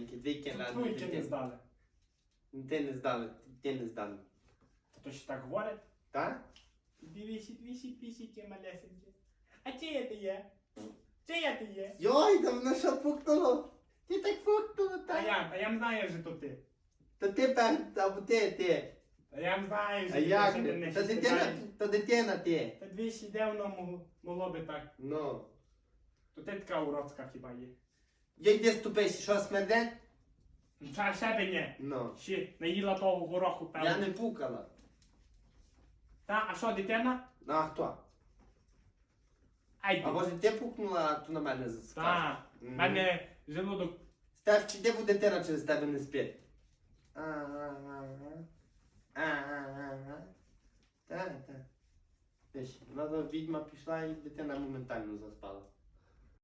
Та, Тройки дитина. не здали. Ти не здали, ти не здали. То що так говорять? Так? Вісіть, вісіть, вісіть, є малесеньке. А чиє ти є? Чиє ти є? Йой, там воно що пукнуло? Ти так пукнуло, А так? я, а я знаю, що то ти. То ти пер, або ти, ти. А я знаю, що А ти як ти То дитина, то дитина ти. Та дві ще де воно могло би так. Ну. То ти така уродська хіба є. Я йди ступиш, що смерде? Та ще би ні. Ну. Ще наїла того гороху, певно. Я не пукала. Та, а що, дитина? Ну а хто? Ай, А може ти пукнула, а то на мене скажеш? Та, в Мгм. мене желудок. Стеф, чи де буде дитина через тебе не спить? Ага. Ага. Так, так. Вона відьма пішла і дитина моментально заспала.